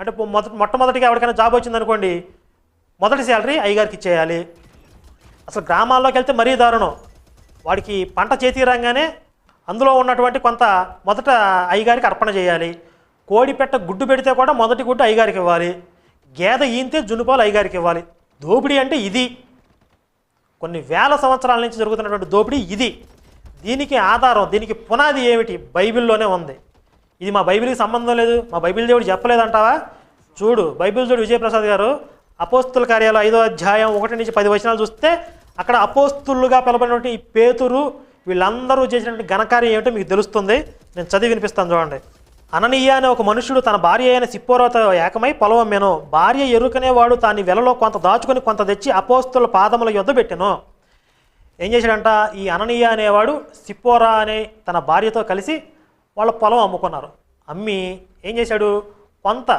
అంటే పొ- మొదట మొట్టమొదటిగా ఎవరికైనా జాబ్ వచ్చిందనుకోండి మొదటి శాలరీ అయ్యగారికి ఇచ్చేయాలి. అసలు గ్రామాల్లోకి వెళ్తే మరీ దారుణం. వాడికి పంట చేతి రాగానే అందులో ఉన్నటువంటి కొంత మొదట అయ్యగారికి అర్పణ చేయాలి. కోడి పెట్ట గుడ్డు పెడితే కూడా మొదటి గుడ్డు అయ్యగారికి ఇవ్వాలి. గేదె ఈంతే జున్నుపాలు అయ్యగారికి ఇవ్వాలి. దోపిడీ అంటే ఇది. కొన్ని వేల సంవత్సరాల నుంచి జరుగుతున్నటువంటి దోపిడీ ఇది. దీనికి ఆధారం దీనికి పునాది ఏమిటి? బైబిల్లోనే ఉంది. ఇది మా బైబిల్కి సంబంధం లేదు మా బైబిల్ దేవుడు చెప్పలేదంటావా? చూడు బైబిల్ చూడు విజయప్రసాద్ గారు అపోస్తుల కార్యాలు ఐదో అధ్యాయం ఒకటి నుంచి పది వచనాలు చూస్తే అక్కడ అపోస్తులుగా పిలబడినటువంటి ఈ పేతురు వీళ్ళందరూ చేసినటువంటి ఘనకార్యం ఏమిటో మీకు తెలుస్తుంది. నేను చదివి వినిపిస్తాను చూడండి. అననీయ అనే ఒక మనుషుడు తన భార్య అయిన సిప్పోరతో ఏకమై పొలవమ్మెను భార్య ఎరుకనేవాడు తాని వెలలో కొంత దాచుకొని కొంత తెచ్చి అపోస్తుల పాదముల యొద్ద పెట్టెను. ఏం చేశాడంట? ఈ అననీయ అనేవాడు సిప్పోరా అనే తన భార్యతో కలిసి వాళ్ళ పొలం అమ్ముకున్నారు. అమ్మి ఏం చేశాడు? కొంత